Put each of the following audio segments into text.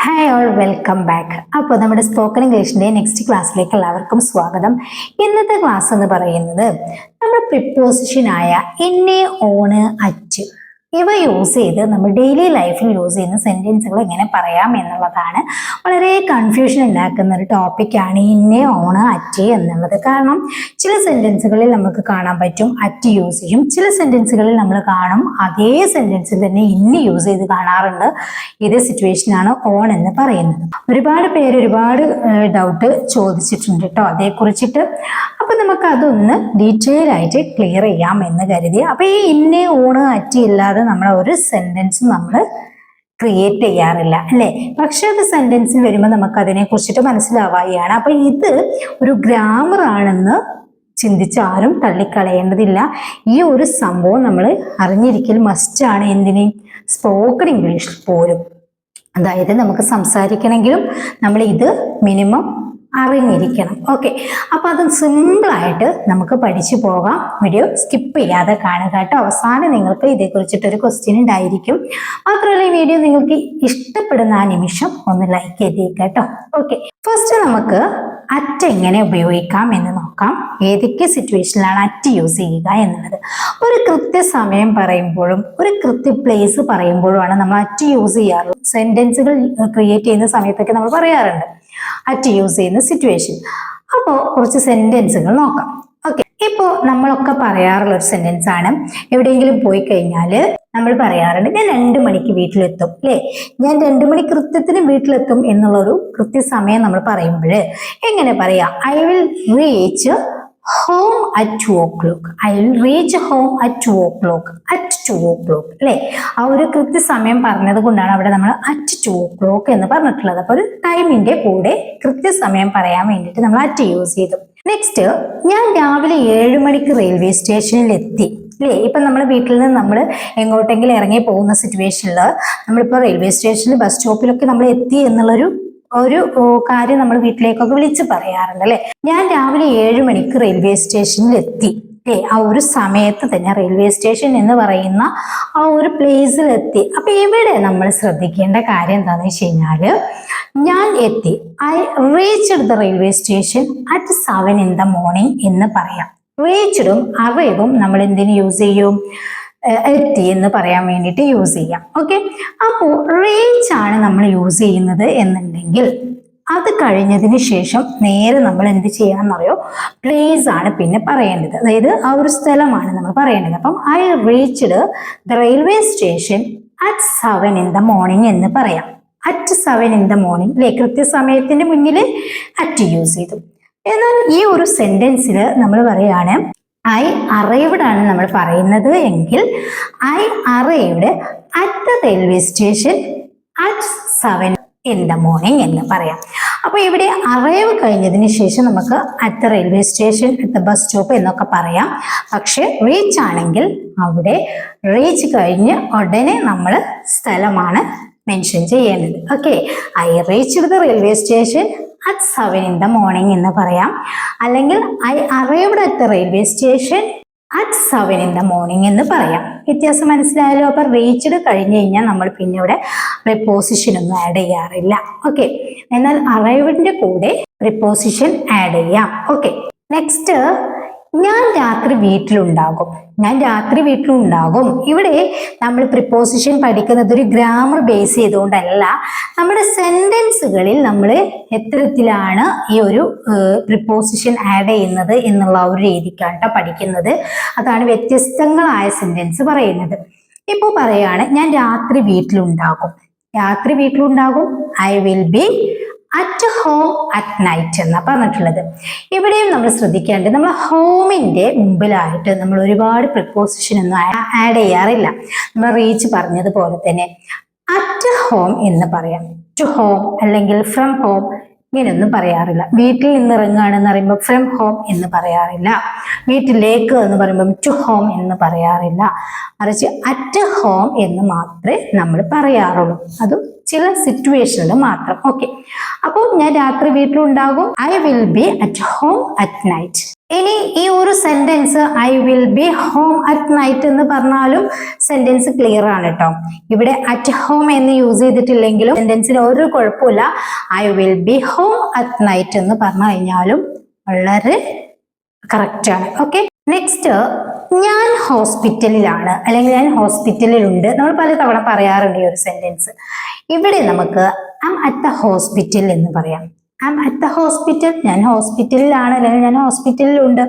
Hi all welcome back അപ്പോൾ നമ്മുടെ spoken ഇംഗ്ലീഷിന്റെ next ക്ലാസ്സിലേക്ക് എല്ലാവർക്കും സ്വാഗതം. ഇന്നത്തെ ക്ലാസ് എന്ന് പറയുന്നത് നമ്മുടെ പ്രിപ്പോസിഷനായ എന്നെ ഓണ് അറ്റ് ഇവ യൂസ് ചെയ്ത് നമ്മൾ ഡെയിലി ലൈഫിൽ യൂസ് ചെയ്യുന്ന സെന്റൻസുകൾ എങ്ങനെ പറയാം എന്നുള്ളതാണ്. വളരെ കൺഫ്യൂഷൻ ഉണ്ടാക്കുന്ന ഒരു ടോപ്പിക്കാണ് ഇന്നെ ഓണ് അറ്റ് എന്നുള്ളത്. കാരണം ചില സെന്റൻസുകളിൽ നമുക്ക് കാണാൻ പറ്റും അറ്റ് യൂസ് ചെയ്യും. ചില സെന്റൻസുകളിൽ നമ്മൾ കാണും അതേ സെന്റൻസിൽ തന്നെ ഇന്ന് യൂസ് ചെയ്ത് കാണാറുണ്ട്. ഇതേ സിറ്റുവേഷനാണ് ഓൺ എന്ന് പറയുന്നത്. ഒരുപാട് പേര് ഒരുപാട് ഡൗട്ട് ചോദിച്ചിട്ടുണ്ട് കേട്ടോ അതേക്കുറിച്ചിട്ട് അപ്പൊ നമുക്ക് അതൊന്ന് ഡീറ്റെയിൽ ആയിട്ട് ക്ലിയർ ചെയ്യാം എന്ന് കരുതി. അപ്പൊ ഈ ഇന്നെ ഊണ് അറ്റി ഇല്ലാതെ നമ്മൾ ഒരു സെന്റൻസ് നമ്മൾ ക്രിയേറ്റ് ചെയ്യാറില്ല അല്ലേ? പക്ഷെ അത് സെന്റൻസിൽ വരുമ്പോൾ നമുക്ക് അതിനെ കുറിച്ചിട്ട് മനസ്സിലാവുകയാണ്. അപ്പൊ ഇത് ഒരു ഗ്രാമർ ആണെന്ന് ചിന്തിച്ച് ആരും തള്ളിക്കളയേണ്ടതില്ല. ഈ ഒരു സംഭവം നമ്മൾ അറിഞ്ഞിരിക്കൽ മസ്റ്റാണ് എന്തിന്? സ്പോക്കൺ ഇംഗ്ലീഷിൽ പോലും. അതായത് നമുക്ക് സംസാരിക്കണമെങ്കിലും നമ്മൾ ഇത് മിനിമം അറിഞ്ഞിരിക്കണം. ഓക്കെ അപ്പൊ അത് സിമ്പിളായിട്ട് നമുക്ക് പഠിച്ചു പോകാം. വീഡിയോ സ്കിപ്പ് ചെയ്യാതെ കാണുക കേട്ടോ. അവസാനം നിങ്ങൾക്ക് ഇതേക്കുറിച്ചിട്ടൊരു ക്വസ്റ്റ്യൻ ഉണ്ടായിരിക്കും. മാത്രമല്ല ഈ വീഡിയോ നിങ്ങൾക്ക് ഇഷ്ടപ്പെടുന്ന ആ നിമിഷം ഒന്ന് ലൈക്ക് ചെയ്തേക്ക് കേട്ടോ. ഓക്കെ ഫസ്റ്റ് നമുക്ക് അറ്റ് എങ്ങനെ ഉപയോഗിക്കാം എന്ന് നോക്കാം. ഏതൊക്കെ സിറ്റുവേഷനിലാണ് അറ്റ് യൂസ് ചെയ്യുക എന്നുള്ളത്. ഒരു കൃത്യസമയം പറയുമ്പോഴും ഒരു കൃത്യ പ്ലേസ് പറയുമ്പോഴുമാണ് നമ്മൾ അറ്റ് യൂസ് ചെയ്യാറുള്ളത്. സെന്റൻസുകൾ ക്രിയേറ്റ് ചെയ്യുന്ന സമയത്തൊക്കെ നമ്മൾ പറയാറുണ്ട്. അറ്റ് യൂസ് ചെയ്യുന്ന സിറ്റുവേഷൻ അപ്പോൾ കുറച്ച് സെന്റൻസുകൾ നോക്കാം. ഓക്കെ ഇപ്പോൾ നമ്മളൊക്കെ പറയാറുള്ള ഒരു സെന്റൻസ് ആണ്. എവിടെയെങ്കിലും പോയി കഴിഞ്ഞാൽ നമ്മൾ പറയാറുണ്ട് ഞാൻ രണ്ട് മണിക്ക് വീട്ടിലെത്തും അല്ലേ ഞാൻ രണ്ട് മണി കൃത്യത്തിന് വീട്ടിലെത്തും എന്നുള്ളൊരു കൃത്യസമയം നമ്മൾ പറയുമ്പോൾ എങ്ങനെ പറയാം? I will reach home at two o'clock I will reach home at two o'clock at two o'clock അല്ലേ? ആ ഒരു കൃത്യസമയം പറഞ്ഞത് കൊണ്ടാണ് അവിടെ നമ്മൾ അറ്റ് ടു ഓ ക്ലോക്ക് എന്ന് പറഞ്ഞിട്ടുള്ളത്. അപ്പോൾ ഒരു ടൈമിന്റെ കൂടെ കൃത്യസമയം പറയാൻ വേണ്ടിയിട്ട് നമ്മൾ അറ്റ് യൂസ് ചെയ്തു. നെക്സ്റ്റ് ഞാൻ രാവിലെ ഏഴ് മണിക്ക് റെയിൽവേ സ്റ്റേഷനിൽ എത്തി അല്ലേ? ഇപ്പം നമ്മൾ വീട്ടിൽ നിന്ന് നമ്മൾ എങ്ങോട്ടെങ്കിലും ഇറങ്ങി പോകുന്ന സിറ്റുവേഷനിൽ നമ്മളിപ്പോൾ റെയിൽവേ സ്റ്റേഷനിൽ ബസ് സ്റ്റോപ്പിലൊക്കെ നമ്മൾ എത്തി എന്നുള്ളൊരു ഒരു കാര്യം നമ്മൾ വീട്ടിലേക്കൊക്കെ വിളിച്ച് പറയാറുണ്ട് അല്ലെ? ഞാൻ രാവിലെ ഏഴ് മണിക്ക് റെയിൽവേ സ്റ്റേഷനിൽ എത്തി ആ ഒരു സമയത്ത് തന്നെ റെയിൽവേ സ്റ്റേഷൻ എന്ന് പറയുന്ന ആ ഒരു പ്ലേസിൽ എത്തി അപ്പൊ ഇവിടെ നമ്മൾ ശ്രദ്ധിക്കേണ്ട കാര്യം എന്താണെന്ന് വെച്ച് കഴിഞ്ഞാൽ ഞാൻ എത്തി. I reached the railway station at seven in the morning എന്ന് പറയാം. റീച്ച്ഡും അറിവും നമ്മൾ എന്തിനു യൂസ് ചെയ്യും? എത്തി എന്ന് പറയാൻ വേണ്ടിയിട്ട് യൂസ് ചെയ്യാം. ഓക്കെ അപ്പോൾ റേഞ്ച് ആണ് നമ്മൾ യൂസ് ചെയ്യുന്നത് എന്നുണ്ടെങ്കിൽ അത് കഴിഞ്ഞതിന് ശേഷം നേരെ നമ്മൾ എന്ത് ചെയ്യണം എന്നറിയോ പ്ലേസ് ആണ് പിന്നെ പറയേണ്ടത്. അതായത് ആ ഒരു സ്ഥലമാണ് നമ്മൾ പറയേണ്ടത്. അപ്പം I reached the railway station at seven in the morning എന്ന് പറയാം. At seven in the morning അല്ലെ കൃത്യസമയത്തിന്റെ മുന്നിൽ അറ്റ് യൂസ് ചെയ്തു. എന്നാൽ ഈ ഒരു സെന്റൻസിൽ നമ്മൾ പറയാണ് ഐ അറൈവ്ഡ് ആണ് നമ്മൾ പറയുന്നത് എങ്കിൽ I arrived at the railway station at seven in the morning എന്ന് പറയാം. അപ്പൊ ഇവിടെ അറൈവ് കഴിഞ്ഞതിന് ശേഷം നമുക്ക് at railway station at the bus stop എന്നൊക്കെ പറയാം. പക്ഷെ റീച്ച് ആണെങ്കിൽ അവിടെ റീച്ച് കഴിഞ്ഞ് ഉടനെ നമ്മൾ സ്ഥലമാണ് മെൻഷൻ ചെയ്യേണ്ടത്. Okay I reach the railway station at seven in the morning എന്ന് പറയാം. അല്ലെങ്കിൽ I arrived at the railway station at seven in the morning എന്ന് പറയാം. വ്യത്യാസം മനസ്സിലായാലോ അപ്പൊ റീച്ച്ഡ് കഴിഞ്ഞ് കഴിഞ്ഞാൽ നമ്മൾ പിന്നെ ഇവിടെ പ്രിപ്പോസിഷൻ ഒന്നും ആഡ് ചെയ്യാറില്ല. ഓക്കെ എന്നാൽ അറൈവ്ഡിന്റെ കൂടെ പ്രിപ്പോസിഷൻ ആഡ് ചെയ്യാം. ഓക്കെ നെക്സ്റ്റ് ഞാൻ രാത്രി വീട്ടിലുണ്ടാകും. ഞാൻ രാത്രി വീട്ടിലുണ്ടാകും. ഇവിടെ നമ്മൾ പ്രിപ്പോസിഷൻ പഠിക്കുന്നത് ഒരു ഗ്രാമർ ബേസ് ചെയ്തുകൊണ്ടല്ല. നമ്മുടെ സെന്റൻസുകളിൽ നമ്മൾ എത്തരത്തിലാണ് ഈ ഒരു പ്രിപ്പോസിഷൻ ആഡ് ചെയ്യുന്നത് എന്നുള്ള ഒരു രീതിക്കാണ് പഠിക്കുന്നത്. അതാണ് വ്യത്യസ്തങ്ങളായ സെന്റൻസ് പറയുന്നത്. ഇപ്പോൾ പറയുകയാണ് ഞാൻ രാത്രി വീട്ടിലുണ്ടാകും. രാത്രി വീട്ടിലുണ്ടാകും. I will be at home at night എന്നാ പറഞ്ഞിട്ടുള്ളത്. ഇവിടെയും നമ്മൾ ശ്രദ്ധിക്കേണ്ടത് നമ്മൾ ഹോമിന്റെ മുമ്പിലായിട്ട് നമ്മൾ ഒരുപാട് പ്രിപ്പോസിഷൻ ഒന്നും ആഡ് ചെയ്യാറില്ല. നമ്മൾ റീച്ച് പറഞ്ഞതുപോലെ തന്നെ. അറ്റ് ഹോം എന്ന് പറയാം. ടു ഹോം അല്ലെങ്കിൽ ഫ്രം ഹോം ഇങ്ങനെയൊന്നും പറയാറില്ല. വീട്ടിൽ നിന്ന് ഇറങ്ങുകയാണെന്ന് പറയുമ്പോൾ ഫ്രം ഹോം എന്ന് പറയാറില്ല. വീട്ടിലേക്ക് എന്ന് പറയുമ്പോൾ ടു ഹോം എന്ന് പറയാറില്ല. മറിച്ച് അറ്റ് ഹോം എന്ന് മാത്രമേ നമ്മൾ പറയാറുള്ളൂ. അതും ചില സിറ്റുവേഷനിൽ മാത്രം. ഓക്കെ അപ്പോൾ ഞാൻ രാത്രി വീട്ടിലുണ്ടാകും. I will be at home at night ഇനി ഈ ഒരു sentence I will be home at night എന്ന് പറഞ്ഞാലും സെന്റൻസ് ക്ലിയർ ആണ് കേട്ടോ ഇവിടെ അറ്റ് ഹോം എന്ന് യൂസ് ചെയ്തിട്ടില്ലെങ്കിലും സെന്റൻസിന് ഒരു കുഴപ്പമില്ല. I will be home at night എന്ന് പറഞ്ഞു കഴിഞ്ഞാലും വളരെ കറക്റ്റ് ആണ്. ഓക്കെ നെക്സ്റ്റ് ഞാൻ ഹോസ്പിറ്റലിലാണ് അല്ലെങ്കിൽ ഞാൻ ഹോസ്പിറ്റലിലുണ്ട് നമ്മൾ പല തവണ പറയാറുണ്ട് ഈ ഒരു സെന്റൻസ് ഇവിടെ നമുക്ക് ഐ അറ്റ് ദ ഹോസ്പിറ്റൽ എന്ന് പറയാം. ഐ അറ്റ് ദ ഹോസ്പിറ്റൽ ഞാൻ ഹോസ്പിറ്റലിലാണ് അല്ലെങ്കിൽ ഞാൻ ഹോസ്പിറ്റലിലുണ്ട്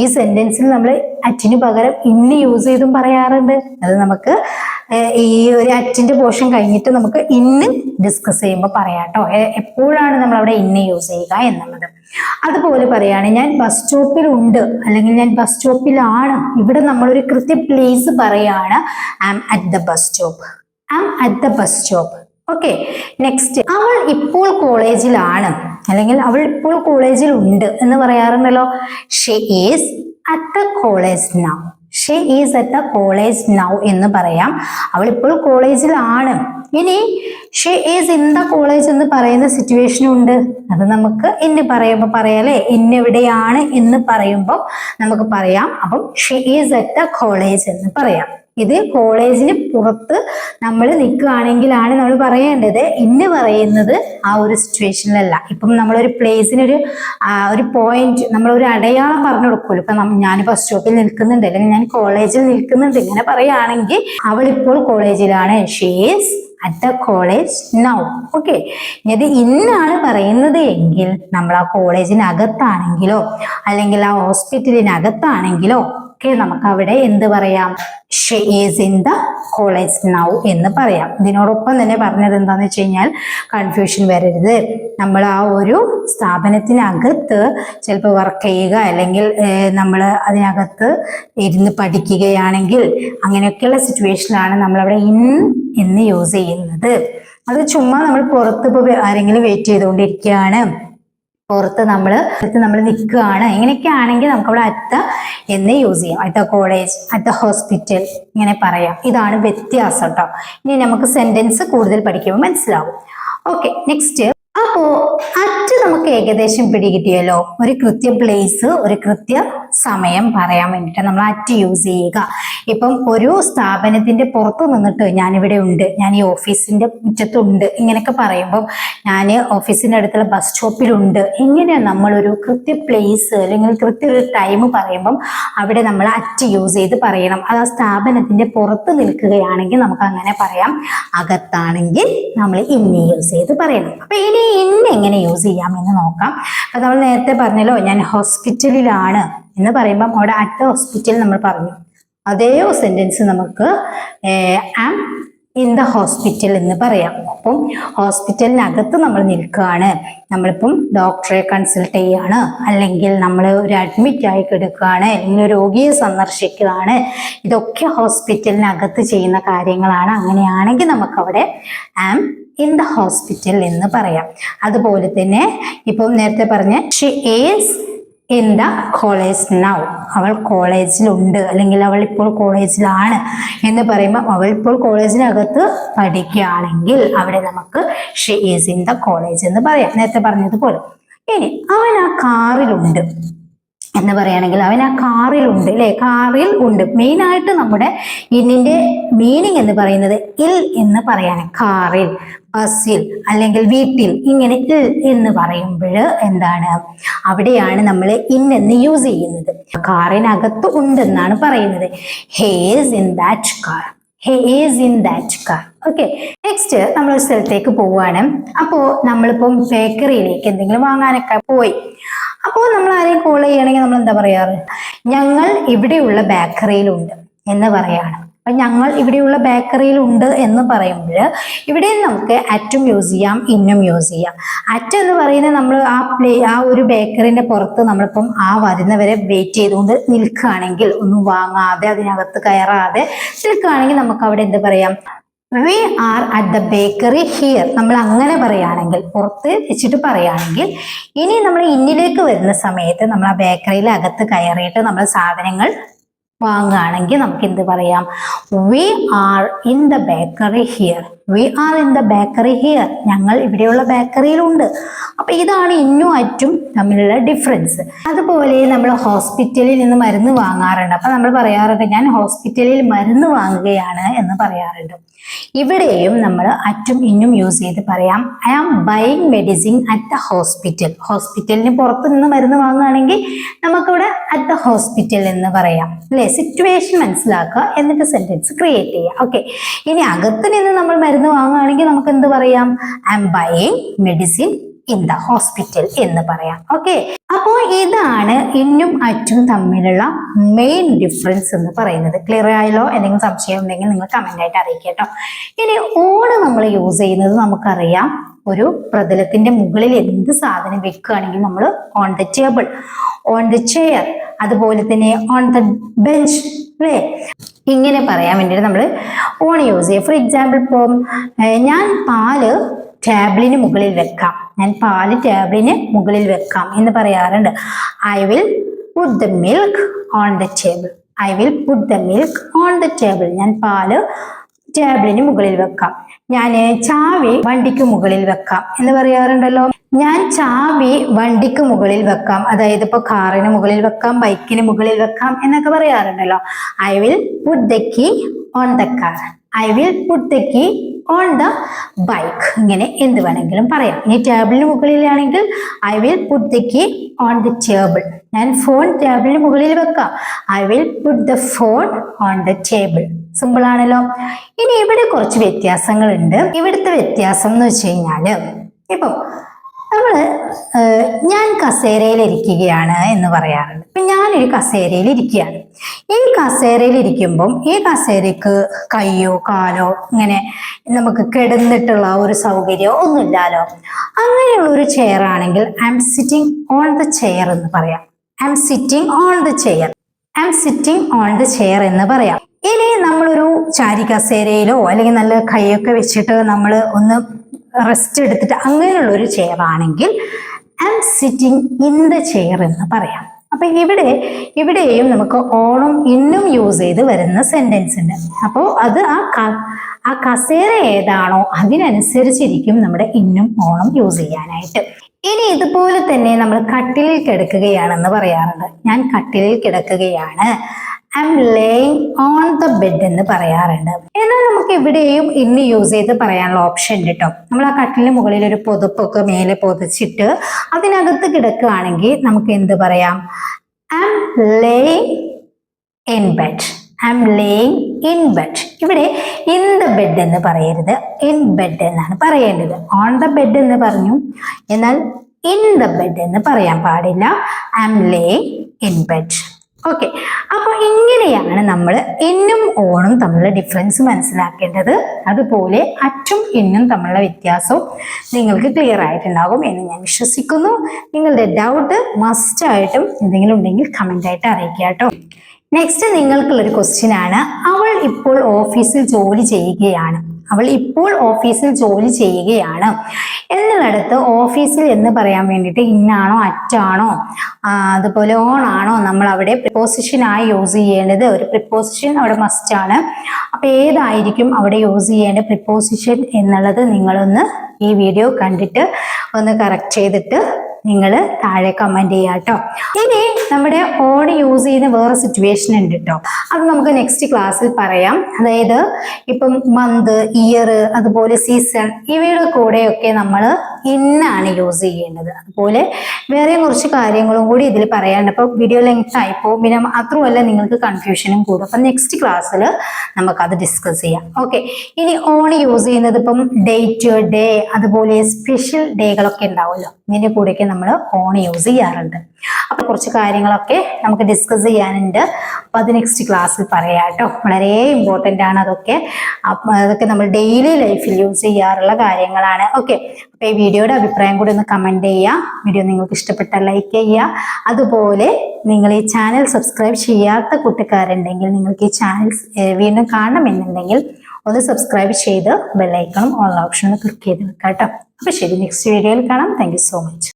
ഈ സെന്റൻസിൽ നമ്മൾ അറ്റിന് പകരം ഇന്ന് യൂസ് ചെയ്തും പറയാറുണ്ട്. അത് നമുക്ക് ഈ ഒരു അറ്റിന്റെ പോർഷൻ കഴിഞ്ഞിട്ട് നമുക്ക് ഇന്ന് ഡിസ്കസ് ചെയ്യുമ്പോൾ പറയാം കേട്ടോ എപ്പോഴാണ് നമ്മൾ അവിടെ ഇന്ന് യൂസ് ചെയ്യുക എന്നുള്ളത്. അതുപോലെ പറയാണ് ഞാൻ ബസ് സ്റ്റോപ്പിൽ ഉണ്ട് അല്ലെങ്കിൽ ഞാൻ ബസ് സ്റ്റോപ്പിലാണ് ഇവിടെ നമ്മളൊരു കൃത്യ പ്ലേസ് പറയാണ് am at the bus stop I am at the bus stop okay next അവൾ ഇപ്പോൾ കോളേജിലാണ് അല്ലെങ്കിൽ അവൾ ഇപ്പോൾ കോളേജിൽ ഉണ്ട് എന്ന് പറയാറുണ്ടല്ലോ. She is at the college now she is at the college now എന്ന് പറയാം. അവൾ ഇപ്പോൾ കോളേജിലാണ്. ഇനി she is in the college എന്ന് പറയുന്ന സിറ്റുവേഷൻ ഉണ്ട്. അത് നമുക്ക് ഇന്ന് പറയുമ്പോൾ പറയാലേ ഇന്നെവിടെയാണ് എന്ന് പറയുമ്പോൾ നമുക്ക് പറയാം. അപ്പം she is at the college എന്ന് പറയാം. ഇത് കോളേജിന് പുറത്ത് നമ്മൾ നിൽക്കുകയാണെങ്കിലാണ് നമ്മൾ പറയേണ്ടത്. ഇന്ന് പറയുന്നത് ആ ഒരു സിറ്റുവേഷനിലല്ല ഇപ്പം നമ്മളൊരു പ്ലേസിനൊരു ഒരു പോയിന്റ് നമ്മളൊരു അടയാളം പറഞ്ഞു കൊടുക്കുമല്ലോ. ഇപ്പം ഞാൻ ബസ് സ്റ്റോപ്പിൽ നിൽക്കുന്നുണ്ട്. അല്ലെങ്കിൽ ഞാൻ കോളേജിൽ നിൽക്കുന്നുണ്ട്. ഇങ്ങനെ പറയുകയാണെങ്കിൽ അവൾ ഇപ്പോൾ കോളേജിലാണ് she's at the college now okay ഇത് ഇന്നാണ് പറയുന്നത് എങ്കിൽ നമ്മൾ ആ കോളേജിനകത്താണെങ്കിലോ അല്ലെങ്കിൽ ആ ഹോസ്പിറ്റലിനകത്താണെങ്കിലോ ഒക്കെ നമുക്ക് അവിടെ എന്ത് പറയാം? She's in the college now എന്ന് പറയാം. ഇതിനോടൊപ്പം തന്നെ പറഞ്ഞത് എന്താന്ന് വെച്ച് കഴിഞ്ഞാൽ കൺഫ്യൂഷൻ വരരുത്. നമ്മൾ ആ ഒരു സ്ഥാപനത്തിനകത്ത് ചിലപ്പോൾ വർക്ക് ചെയ്യുക അല്ലെങ്കിൽ നമ്മൾ അതിനകത്ത് ഇരുന്ന് പഠിക്കുകയാണെങ്കിൽ അങ്ങനെയൊക്കെയുള്ള സിറ്റുവേഷനിലാണ് നമ്മളവിടെ ഇൻ എന്ന് യൂസ് ചെയ്യുന്നത്. അത് ചുമ്മാ നമ്മൾ പുറത്ത് ഇപ്പോൾ ആരെങ്കിലും വെയിറ്റ് ചെയ്തുകൊണ്ടിരിക്കുകയാണ്. പുറത്ത് നമ്മൾ നമ്മൾ നിൽക്കുകയാണ്. ഇങ്ങനെയൊക്കെ ആണെങ്കിൽ നമുക്ക് അവിടെ അത്ത എന്ന് യൂസ് ചെയ്യാം. അറ്റ് കോളേജ് അറ്റ് ഹോസ്പിറ്റൽ ഇങ്ങനെ പറയാം. ഇതാണ് വ്യത്യാസം കേട്ടോ ഇനി നമുക്ക് സെന്റൻസ് കൂടുതൽ പഠിക്കുമ്പോൾ മനസ്സിലാവും. ഓക്കെ നെക്സ്റ്റ് അപ്പോ അറ്റ് നമുക്ക് ഏകദേശം പിടികിട്ടിയല്ലോ. ഒരു കൃത്യ പ്ലേസ് ഒരു കൃത്യ സമയം പറയാൻ വേണ്ടിയിട്ട് നമ്മൾ അറ്റ് യൂസ് ചെയ്യുക. ഇപ്പം ഒരു സ്ഥാപനത്തിന്റെ പുറത്ത് നിന്നിട്ട് ഞാനിവിടെ ഉണ്ട്. ഞാൻ ഈ ഓഫീസിന്റെ മുറ്റത്തുണ്ട്. ഇങ്ങനെയൊക്കെ പറയുമ്പം ഞാൻ ഓഫീസിന്റെ അടുത്തുള്ള ബസ് സ്റ്റോപ്പിലുണ്ട് നമ്മൾ നമ്മളൊരു കൃത്യ പ്ലേസ് അല്ലെങ്കിൽ കൃത്യ ഒരു ടൈം പറയുമ്പം അവിടെ നമ്മൾ അറ്റ് യൂസ് ചെയ്ത് പറയണം. അത് ആ സ്ഥാപനത്തിന്റെ പുറത്ത് നിൽക്കുകയാണെങ്കിൽ നമുക്ക് അങ്ങനെ പറയാം. അകത്താണെങ്കിൽ നമ്മൾ ഇന്ന് യൂസ് ചെയ്ത് പറയണം. അപ്പൊ ഇനി ഇന്ന് എങ്ങനെ യൂസ് ചെയ്യാം നോക്കാം. അപ്പൊ നമ്മൾ നേരത്തെ പറഞ്ഞല്ലോ ഞാൻ ഹോസ്പിറ്റലിലാണ് എന്ന് പറയുമ്പം അവിടെ അറ്റ് ഹോസ്പിറ്റൽ നമ്മൾ പറഞ്ഞു. അതേ സെന്റൻസ് നമുക്ക് ആം ഇൻ ദ ഹോസ്പിറ്റൽ എന്ന് പറയാം. അപ്പം ഹോസ്പിറ്റലിനകത്ത് നമ്മൾ നിൽക്കുകയാണ്. നമ്മളിപ്പം ഡോക്ടറെ കൺസൾട്ട് ചെയ്യാണ്. അല്ലെങ്കിൽ നമ്മൾ ഒരു അഡ്മിറ്റ് ആയി കിടക്കുകയാണ്. അല്ലെങ്കിൽ രോഗിയെ സന്ദർശിക്കുകയാണ്. ഇതൊക്കെ ഹോസ്പിറ്റലിനകത്ത് ചെയ്യുന്ന കാര്യങ്ങളാണ്. അങ്ങനെയാണെങ്കിൽ നമുക്കവിടെ ആം ഇൻ ദ ഹോസ്പിറ്റൽ എന്ന് പറയാം. അതുപോലെ തന്നെ ഇപ്പം നേരത്തെ പറഞ്ഞ she is in the college now അവൾ കോളേജിലുണ്ട് അല്ലെങ്കിൽ അവൾ ഇപ്പോൾ കോളേജിലാണ് എന്ന് പറയുമ്പോൾ അവൾ ഇപ്പോൾ കോളേജിനകത്ത് പഠിക്കുകയാണെങ്കിൽ അവിടെ നമുക്ക് she is in the college എന്ന് പറയാം. നേരത്തെ പറഞ്ഞതുപോലെ. ഇനി അവൻ ആ കാറിലുണ്ട് എന്ന് പറയുകയാണെങ്കിൽ അവൻ ആ കാറിലുണ്ട് അല്ലെ കാറിൽ ഉണ്ട്. മെയിനായിട്ട് നമ്മുടെ ഇന്നിന്റെ മീനിങ് എന്ന് പറയുന്നത് ഇൽ എന്ന് പറയാണ് കാറിൽ ബസ്സിൽ അല്ലെങ്കിൽ വീട്ടിൽ. ഇങ്ങനെ ഇൽ എന്ന് പറയുമ്പോൾ എന്താണ്? അവിടെയാണ് നമ്മൾ ഇൻ എന്ന് യൂസ് ചെയ്യുന്നത്. കാറിനകത്ത് ഉണ്ടെന്നാണ് പറയുന്നത്. He's in that car he is in that car okay next നമ്മൾ ഒരു സ്ഥലത്തേക്ക് പോവുകയാണ്. അപ്പോൾ നമ്മളിപ്പം ബേക്കറിയിലേക്ക് എന്തെങ്കിലും വാങ്ങാനൊക്കെ പോയി. അപ്പോൾ നമ്മൾ ആരെയും കോൾ ചെയ്യണമെങ്കിൽ നമ്മൾ എന്താ പറയാറ്? ഞങ്ങൾ ഇവിടെയുള്ള ബേക്കറിയിലുണ്ട് എന്ന് പറയാണ്. അപ്പൊ ഞങ്ങൾ ഇവിടെയുള്ള ബേക്കറിയിലുണ്ട് എന്ന് പറയുമ്പോൾ ഇവിടെ നമുക്ക് അറ്റും യൂസ് ചെയ്യാം ഇന്നും യൂസ് ചെയ്യാം അറ്റ് എന്ന് പറയുന്നത് നമ്മൾ ആ പ്ലേ ആ ഒരു ബേക്കറിന്റെ പുറത്ത് നമ്മളിപ്പം ആ വരുന്നവരെ വെയിറ്റ് ചെയ്തുകൊണ്ട് നിൽക്കുകയാണെങ്കിൽ ഒന്നും വാങ്ങാതെ അതിനകത്ത് കയറാതെ നിൽക്കുകയാണെങ്കിൽ നമുക്ക് അവിടെ എന്ത് പറയാം? We are at the bakery here നമ്മൾ അങ്ങനെ പറയുകയാണെങ്കിൽ പുറത്ത് വെച്ചിട്ട് പറയുകയാണെങ്കിൽ ഇനി നമ്മൾ ഇന്നിലേക്ക് വരുന്ന സമയത്ത് നമ്മൾ ആ ബേക്കറിയിൽ അകത്ത് കയറിയിട്ട് നമ്മൾ സാധനങ്ങൾ വാങ്ങുകയാണെങ്കിൽ നമുക്ക് എന്ത് പറയാം? We are in the bakery here we are in the bakery here ഞങ്ങൾ ഇവിടെയുള്ള ബേക്കറിയിലുണ്ട് അപ്പൊ ഇതാണ് ഇന്നും അറ്റും തമ്മിലുള്ള ഡിഫറൻസ് അതുപോലെ നമ്മൾ ഹോസ്പിറ്റലിൽ നിന്ന് മരുന്ന് വാങ്ങാറുണ്ട്. അപ്പൊ നമ്മൾ പറയാറുണ്ട് ഞാൻ ഹോസ്പിറ്റലിൽ മരുന്ന് വാങ്ങുകയാണ് എന്ന് പറയാറുണ്ട്. ഇവിടെയും നമ്മൾ അറ്റും ഇന്നും യൂസ് ചെയ്ത് പറയാം. I am buying medicine at the hospital ഹോസ്പിറ്റലിന് പുറത്ത് നിന്ന് മരുന്ന് വാങ്ങുകയാണെങ്കിൽ നമുക്കിവിടെ അറ്റ് ദ ഹോസ്പിറ്റൽ എന്ന് പറയാം. അല്ലെ? സിറ്റുവേഷൻ മനസ്സിലാക്കുക എന്നിട്ട് സെന്റൻസ് ക്രിയേറ്റ് ചെയ്യുക. ഓക്കെ ഇനി അകത്ത് നിന്ന് നമ്മൾ മരുന്ന് വാങ്ങുകയാണെങ്കിൽ നമുക്ക് എന്ത് പറയാം? I am buying medicine in the hospital എന്ന് പറയാം. ഓക്കെ അപ്പോ ഇതാണ് ഇന്നും അറ്റും തമ്മിലുള്ള മെയിൻ ഡിഫറൻസ് എന്ന് പറയുന്നത്. ക്ലിയർ ആയല്ലോ? എന്തെങ്കിലും സംശയം ഉണ്ടെങ്കിൽ നിങ്ങൾ കമന്റ് ആയിട്ട് അറിയിക്കുക കേട്ടോ. ഇനി ഓണ് നമ്മൾ യൂസ് ചെയ്യുന്നത് നമുക്കറിയാം ഒരു പ്രതലത്തിന്റെ മുകളിൽ എന്ത് സാധനം വെക്കുകയാണെങ്കിൽ നമ്മൾ on the table on the chair അതുപോലെ തന്നെ ഓൺ ദ ബെഞ്ച് അല്ലേ? ഇങ്ങനെ പറയാൻ വേണ്ടിയിട്ട് നമ്മൾ ഓൺ യൂസ് ചെയ്യുക ഫോർ എക്സാമ്പിൾ ഇപ്പം ഞാൻ പാൽ ടേബിളിന് മുകളിൽ വെക്കാം. ഞാൻ പാൽ ടേബിളിന് മുകളിൽ വെക്കാം എന്ന് പറയാറുണ്ട്. I will put the milk on the table I will put the milk on the table ഞാൻ പാൽ ടേബിളിന് മുകളിൽ വെക്കാം. ഞാൻ ചാവി വണ്ടിക്ക് മുകളിൽ വെക്കാം എന്ന് പറയാറുണ്ടല്ലോ. ഞാൻ ചാവി വണ്ടിക്ക് മുകളിൽ വെക്കാം. അതായത് ഇപ്പൊ കാറിന് മുകളിൽ വെക്കാം ബൈക്കിന് മുകളിൽ വെക്കാം എന്നൊക്കെ പറയാറുണ്ടല്ലോ. I will put the key on the car I will put the key on the bike ഇങ്ങനെ എന്ത് വേണമെങ്കിലും പറയാം. ഇനി ടേബിളിന് മുകളിലാണെങ്കിൽ I will put the key on the table ഞാൻ ഫോൺ ടേബിളിന് മുകളിൽ വെക്കാം. I will put the phone on the table simple ആണല്ലോ. ഇനി ഇവിടെ കുറച്ച് വ്യത്യാസങ്ങളുണ്ട്. ഇവിടുത്തെ വ്യത്യാസം എന്ന് വെച്ച് കഴിഞ്ഞാൽ ഇപ്പം നമ്മൾ ഞാൻ കസേരയിൽ ഇരിക്കുകയാണ് എന്ന് പറയാറുണ്ട്. ഇപ്പൊ ഞാനൊരു കസേരയിൽ ഇരിക്കുകയാണ് ഈ കസേരയിൽ ഇരിക്കുമ്പം ഈ കസേരക്ക് കയ്യോ കാലോ ഇങ്ങനെ നമുക്ക് കിടന്നിട്ടുള്ള ഒരു സൗകര്യമോ ഒന്നുമില്ലല്ലോ. അങ്ങനെയുള്ള ഒരു ചെയർ ആണെങ്കിൽ I'm sitting on the chair എന്ന് പറയാം. I'm sitting on the chair I'm sitting on the chair എന്ന് പറയാം. ഇനി നമ്മളൊരു ചാരി കസേരയിലോ അല്ലെങ്കിൽ നല്ല കൈയൊക്കെ വെച്ചിട്ട് നമ്മൾ ഒന്ന് റെസ്റ്റ് എടുത്തിട്ട് അങ്ങനെയുള്ള ഒരു ചെയർ ആണെങ്കിൽ am sitting in the chair എന്ന് പറയാം. അപ്പൊ ഇവിടെ ഇവിടെയും നമുക്ക് ഓണം ഇന്നും യൂസ് ചെയ്ത് വരുന്ന സെന്റൻസ് ഉണ്ട്. അപ്പോൾ അത് ആ ആ കസേര ഏതാണോ അതിനനുസരിച്ചിരിക്കും നമ്മുടെ ഇന്നും ഓണം യൂസ് ചെയ്യാനായിട്ട്. ഇനി ഇതുപോലെ തന്നെ നമ്മൾ കട്ടിലിൽ കിടക്കുകയാണെന്ന് പറയാറുണ്ട്. ഞാൻ കട്ടിലിൽ കിടക്കുകയാണ്. Am laying on the bed എന്ന് പറയാറുണ്ട്. എന്നാൽ നമുക്ക് എവിടെയും ഇന്ന് യൂസ് ചെയ്ത് പറയാനുള്ള ഓപ്ഷൻ ഉണ്ട് കേട്ടോ നമ്മൾ ആ കട്ടിലിന് മുകളിൽ ഒരു പുതപ്പൊക്കെ മേലെ പുതച്ചിട്ട് അതിനകത്ത് കിടക്കുകയാണെങ്കിൽ നമുക്ക് എന്ത് പറയാം? Am laying in bed am laying in bed ഇവിടെ ഇൻ ദ ബെഡ് എന്ന് പറയരുത്. ഇൻ ബെഡ് എന്നാണ് പറയേണ്ടത്. ഓൺ ദ ബെഡ് എന്ന് പറഞ്ഞു. എന്നാൽ ഇൻ ദ ബെഡ് എന്ന് പറയാൻ പാടില്ല. Am laying in bed okay അപ്പൊ ഇങ്ങനെയാണ് നമ്മൾ എന്നും ഓണും തമ്മിലുള്ള ഡിഫറൻസ് മനസ്സിലാക്കേണ്ടത്? അതുപോലെ അറ്റും എന്നും തമ്മിലുള്ള വ്യത്യാസവും നിങ്ങൾക്ക് ക്ലിയർ ആയിട്ടുണ്ടാകും എന്ന് ഞാൻ വിശ്വസിക്കുന്നു. നിങ്ങളുടെ ഡൗട്ട് മസ്റ്റ് ആയിട്ടും എന്തെങ്കിലും ഉണ്ടെങ്കിൽ കമന്റ് ആയിട്ട് അറിയിക്കുക കേട്ടോ. നെക്സ്റ്റ് നിങ്ങൾക്കുള്ളൊരു ക്വസ്റ്റ്യൻ ആണ്. അവൾ ഇപ്പോൾ ഓഫീസിൽ ജോലി ചെയ്യുകയാണ്. അവൾ ഇപ്പോൾ ഓഫീസിൽ ജോലി ചെയ്യുകയാണ്. എന്നിടത്ത് ഓഫീസിൽ എന്ന് പറയാൻ വേണ്ടിയിട്ട് ഇന്നാണോ അറ്റാണോ അതുപോലെ ഓൺ ആണോ നമ്മൾ അവിടെ പ്രിപ്പോസിഷനായി യൂസ് ചെയ്യേണ്ടത്. ഒരു പ്രിപ്പോസിഷൻ അവിടെ മസ്റ്റ് ആണ്. അപ്പൊ ഏതായിരിക്കും അവിടെ യൂസ് ചെയ്യേണ്ട പ്രിപ്പോസിഷൻ എന്നുള്ളത് നിങ്ങളൊന്ന് ഈ വീഡിയോ കണ്ടിട്ട് ഒന്ന് കറക്റ്റ് ചെയ്തിട്ട് നിങ്ങൾ താഴെ കമന്റ് ചെയ്യുക കേട്ടോ ഇനി നമ്മുടെ ഓൺ യൂസ് ചെയ്യുന്ന വേറെ സിറ്റുവേഷൻ ഉണ്ട് കേട്ടോ അത് നമുക്ക് നെക്സ്റ്റ് ക്ലാസ്സിൽ പറയാം. അതായത് ഇപ്പം മന്ത് ഇയർ അതുപോലെ സീസൺ ഇവയുടെ കൂടെയൊക്കെ നമ്മൾ ഇന്നാണ് യൂസ് ചെയ്യേണ്ടത്. അതുപോലെ വേറെ കുറച്ച് കാര്യങ്ങളും കൂടി ഇതിൽ പറയാനുണ്ട്. അപ്പോൾ വീഡിയോ ലെങ്ത് ആയിപ്പോ പിന്നെ മാത്രമല്ല നിങ്ങൾക്ക് കൺഫ്യൂഷനും കൂടും. അപ്പം നെക്സ്റ്റ് ക്ലാസ്സിൽ നമുക്കത് ഡിസ്കസ് ചെയ്യാം. ഓക്കെ ഇനി ഓൺ യൂസ് ചെയ്യുന്നത് ഇപ്പം ഡേറ്റ് ഡേ അതുപോലെ സ്പെഷ്യൽ ഡേകളൊക്കെ ഉണ്ടാവുമല്ലോ. ഇതിന്റെ കൂടെയൊക്കെ നമ്മൾ ഓൺ യൂസ് ചെയ്യാറുണ്ട്. അപ്പൊ കുറച്ച് കാര്യങ്ങളൊക്കെ നമുക്ക് ഡിസ്കസ് ചെയ്യാനുണ്ട്. അപ്പൊ അത് നെക്സ്റ്റ് ക്ലാസ്സിൽ പറയാം കേട്ടോ. വളരെ ഇമ്പോർട്ടന്റ് ആണ് അതൊക്കെ. അതൊക്കെ നമ്മൾ ഡെയിലി ലൈഫിൽ യൂസ് ചെയ്യാറുള്ള കാര്യങ്ങളാണ്. ഓക്കെ അപ്പൊ ഈ വീഡിയോയുടെ അഭിപ്രായം കൂടി ഒന്ന് കമന്റ് ചെയ്യുക. വീഡിയോ നിങ്ങൾക്ക് ഇഷ്ടപ്പെട്ടാൽ ലൈക്ക് ചെയ്യുക. അതുപോലെ നിങ്ങൾ ഈ ചാനൽ സബ്സ്ക്രൈബ് ചെയ്യാത്ത കൂട്ടുകാരുണ്ടെങ്കിൽ നിങ്ങൾക്ക് ഈ ചാനൽ വീണ്ടും കാണണമെന്നുണ്ടെങ്കിൽ ഒന്ന് സബ്സ്ക്രൈബ് ചെയ്ത് ബെല്ലൈക്കണം ഓൺ ഓപ്ഷൻ ക്ലിക്ക് ചെയ്ത് വെക്കാം കേട്ടോ അപ്പൊ ശരി നെക്സ്റ്റ് വീഡിയോയിൽ കാണാം. Thank so much